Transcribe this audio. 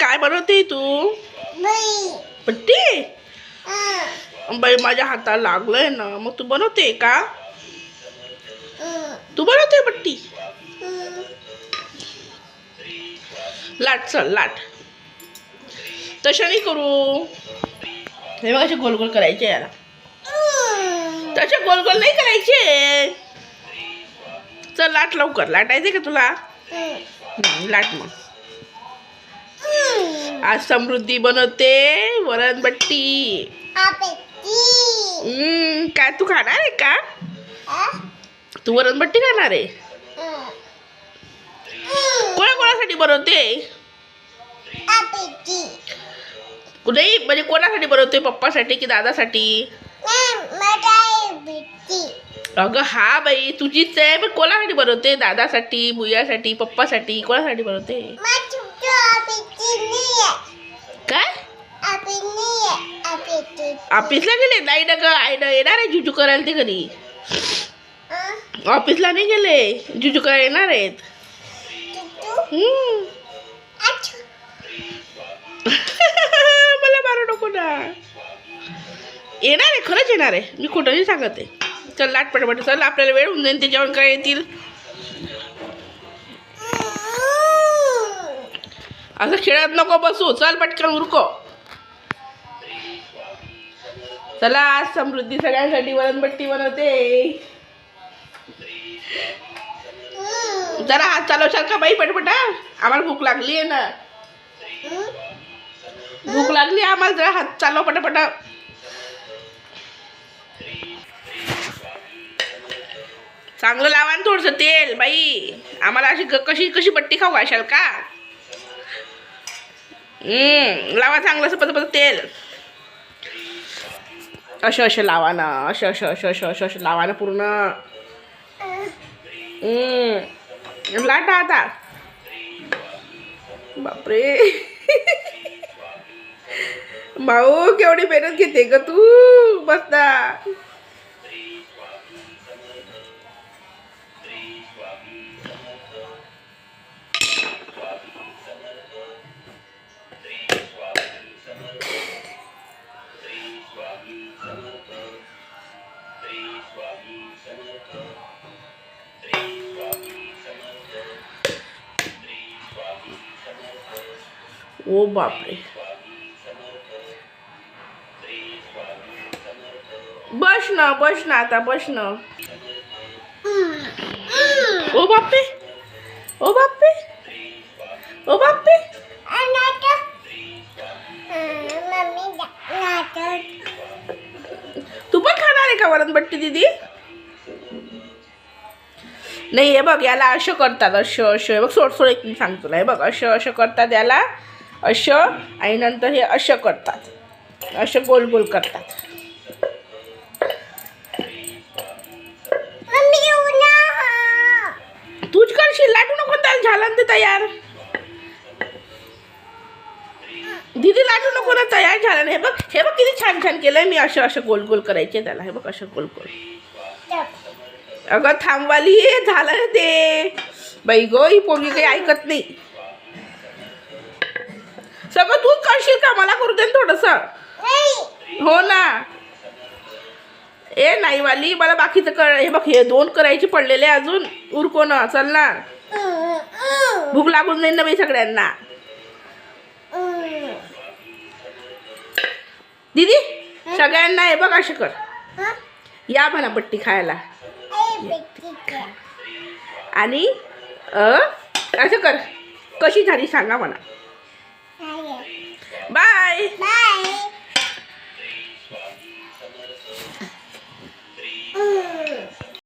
काय बनवते तू? पट्टी? बाई माझ्या हाताला लागलंय ना मग तू बनवते का? तू बनवते पट्टी? लाट चल लाट. तशा नाही करू. हे बघ गोल गोल करायचे याला. तसे गोल गोल नाही करायचे. चल लाट लवकर. लाटायचे का तुला? लाट मग. आज समृद्धी बनवते वरणबट्टी हम्म, काय तू खाणार आहे का? तू वरणबट्टी खाणार आहे? कोणा कोणासाठी बनवते? नाही म्हणजे कोणासाठी बनवते? पप्पासाठी की दादासाठी? अगं हा बाई तुझीच आहे. पण कोणासाठी बनवते? दादासाठी भुयासाठी पप्पासाठी कोणासाठी बनवते? काय? ऑफिसला गेले? नाही ना ग आईनं येणार आहे जुजू करायला ते घरी. ऑफिसला नाही गेले? जुजू करायला येणार आहेत? हम्म. मला मारू नको ना. येणार आहे खरंच येणार आहे. मी खोटं नाही सांगत आहे. चल लाट पटपट चल आपल्याला वेळ होऊन जाईल ते जेवण काय येतील? असं खेळत नको बसू चल पटकन उरको. चला आज समृद्धी सगळ्यांसाठी वरणपट्टी बनवते. जरा हात चालवशाल का बाई पटपटा. आम्हाला भूक लागली आहे ना. भूक लागली आम्हाला जरा हात चालव पटापटा. चांगलं लावा ना थोडंसं तेल बाई. आम्हाला अशी कशी कशी पट्टी खाऊ घाशाल का? लावा चांगलं सपत पत तेल. असं असं लावा ना. असं असं असं असं असं असं लावा ना पूर्ण. हम्म, लाटा आता. बापरे. भाऊ केवढी मेहनत घेते ग तू. बसता ओ बापरे. बस ना बस ना आता बस ना. ओ बापरे. ओ बापे ओ बापे तू पण खाणार आहे का वरणबट्टी दीदी? नाही हे बघ याला असं करतात असं असं. बघ सोड सोड एक मी सांगतो ना हे बघ असं असं करतात याला. असं आणि नंतर हे असं करतात. असं गोल गोल करतात. तूच करशील? लाटू नको त्याला झालं ना ते तयार. दीदी लाटू नको ना तयार झालं ना. हे बघ हे बघ किती छान छान केलंय. मी असं असं गोल गोल करायचे त्याला. हे बघ असं गोल गोल. अगं थांबवाली झालं ते. बाई गो ही पोरगी काही ऐकत नाही. सगळं तूच करशील का? मला करू दे थोडंसं. हो ना. ए नाही वाली मला बाकीचं कर. हे बघ हे दोन करायचे पडलेले अजून. उरको ना चल ना. भूक लागून जाईल ना बाई सगळ्यांना. दीदी सगळ्यांना हे बघ असं कर. या म्हणा पट्टी खायला. आणि असं कर. कशी झाली सांगा म्हणा. Bye. Bye.